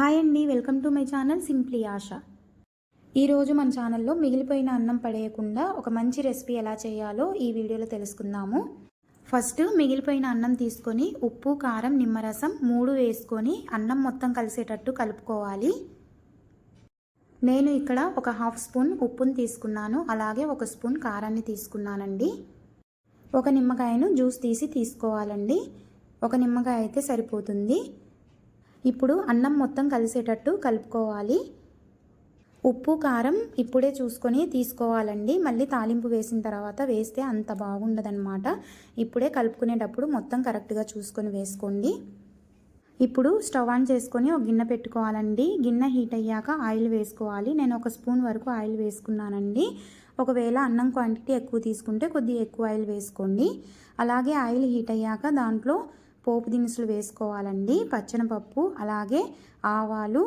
Hi అండి welcome to my channel simply Asha. ఈరోజు మన ఛానల్లో మిగిలిపోయిన అన్నం పడేయకుండా ఒక మంచి రెసిపీ ఎలా చేయాలో ఈ వీడియోలో తెలుసుకుందాము. ఫస్ట్ మిగిలిపోయిన అన్నం తీసుకొని ఉప్పు కారం నిమ్మరసం మూడు వేసుకొని అన్నం మొత్తం కలిసేటట్టు కలుపుకోవాలి. నేను ఇక్కడ ఒక హాఫ్ స్పూన్ ఉప్పుని తీసుకున్నాను అలాగే ఒక స్పూన్ కారాన్ని తీసుకున్నానండి. ఒక నిమ్మకాయను జ్యూస్ తీసి తీసుకోవాలండి. ఒక నిమ్మకాయ అయితే సరిపోతుంది. ఇప్పుడు అన్నం మొత్తం కలిసేటట్టు కలుపుకోవాలి. ఉప్పు కారం ఇప్పుడే చూసుకొని తీసుకోవాలండి. మళ్ళీ తాలింపు వేసిన తర్వాత వేస్తే అంత బాగుండదన్నమాట. ఇప్పుడే కలుపుకునేటప్పుడు మొత్తం కరెక్ట్గా చూసుకొని వేసుకోండి. ఇప్పుడు స్టవ్ ఆన్ చేసుకొని ఒక గిన్నె పెట్టుకోవాలండి. గిన్నె హీట్ అయ్యాక ఆయిల్ వేసుకోవాలి. నేను ఒక స్పూన్ వరకు ఆయిల్ వేసుకున్నానండి. ఒకవేళ అన్నం క్వాంటిటీ ఎక్కువ తీసుకుంటే కొద్దిగా ఎక్కువ ఆయిల్ వేసుకోండి. అలాగే ఆయిల్ హీట్ అయ్యాక దాంట్లో పోపు దినుసులు వేసుకోవాలండి పచ్చనపప్పు అలాగే ఆవాలు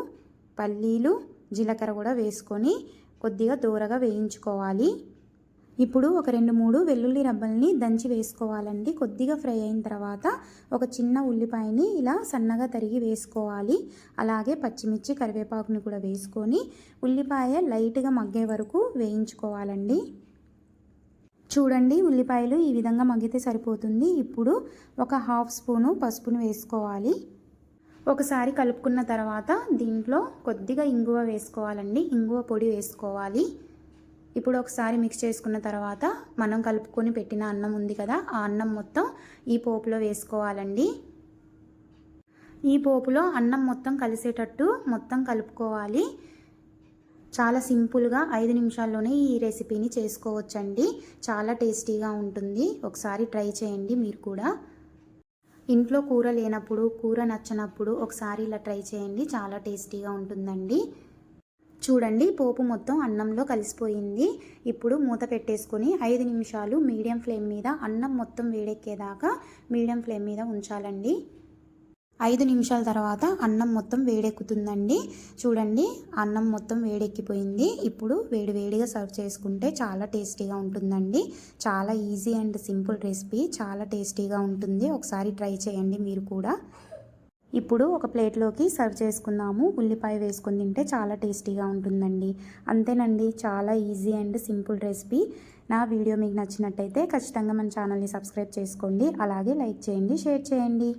పల్లీలు జీలకర్ర కూడా వేసుకొని కొద్దిగా దూరగా వేయించుకోవాలి. ఇప్పుడు ఒక రెండు మూడు వెల్లుల్లి రబ్బల్ని దంచి వేసుకోవాలండి. కొద్దిగా ఫ్రై అయిన తర్వాత ఒక చిన్న ఉల్లిపాయని ఇలా సన్నగా తరిగి వేసుకోవాలి. అలాగే పచ్చిమిర్చి కరివేపాకుని కూడా వేసుకొని ఉల్లిపాయ లైట్గా మగ్గే వరకు వేయించుకోవాలండి. చూడండి ఉల్లిపాయలు ఈ విధంగా మగ్గితే సరిపోతుంది. ఇప్పుడు ఒక హాఫ్ స్పూను పసుపును వేసుకోవాలి. ఒకసారి కలుపుకున్న తర్వాత దీంట్లో కొద్దిగా ఇంగువ వేసుకోవాలండి. ఇంగువ పొడి వేసుకోవాలి. ఇప్పుడు ఒకసారి మిక్స్ చేసుకున్న తర్వాత మనం కలుపుకొని పెట్టిన అన్నం ఉంది కదా ఆ అన్నం మొత్తం ఈ పోపులో వేసుకోవాలండి. ఈ పోపులో అన్నం మొత్తం కలిసేటట్టు మొత్తం కలుపుకోవాలి. చాలా సింపుల్గా ఐదు నిమిషాల్లోనే ఈ రెసిపీని చేసుకోవచ్చండి. చాలా టేస్టీగా ఉంటుంది. ఒకసారి ట్రై చేయండి మీరు కూడా. ఇంట్లో కూర లేనప్పుడు కూర నచ్చనప్పుడు ఒకసారి ఇలా ట్రై చేయండి. చాలా టేస్టీగా ఉంటుందండి. చూడండి పోపు మొత్తం అన్నంలో కలిసిపోయింది. ఇప్పుడు మూత పెట్టేసుకొని ఐదు నిమిషాలు మీడియం ఫ్లేమ్ మీద అన్నం మొత్తం వేడెక్కేదాకా మీడియం ఫ్లేమ్ మీద ఉంచాలండి. ఐదు నిమిషాల తర్వాత అన్నం మొత్తం వేడెక్కుతుందండి. చూడండి అన్నం మొత్తం వేడెక్కిపోయింది. ఇప్పుడు వేడి వేడిగా సర్వ్ చేసుకుంటే చాలా టేస్టీగా ఉంటుందండి. చాలా ఈజీ అండ్ సింపుల్ రెసిపీ. చాలా టేస్టీగా ఉంటుంది. ఒకసారి ట్రై చేయండి మీరు కూడా. ఇప్పుడు ఒక ప్లేట్లోకి సర్వ్ చేసుకుందాము. ఉల్లిపాయ వేసుకొని తింటే చాలా టేస్టీగా ఉంటుందండి. అంతేనండి చాలా ఈజీ అండ్ సింపుల్ రెసిపీ. నా వీడియో మీకు నచ్చినట్టయితే ఖచ్చితంగా మన ఛానల్ని సబ్స్క్రైబ్ చేసుకోండి. అలాగే లైక్ చేయండి షేర్ చేయండి.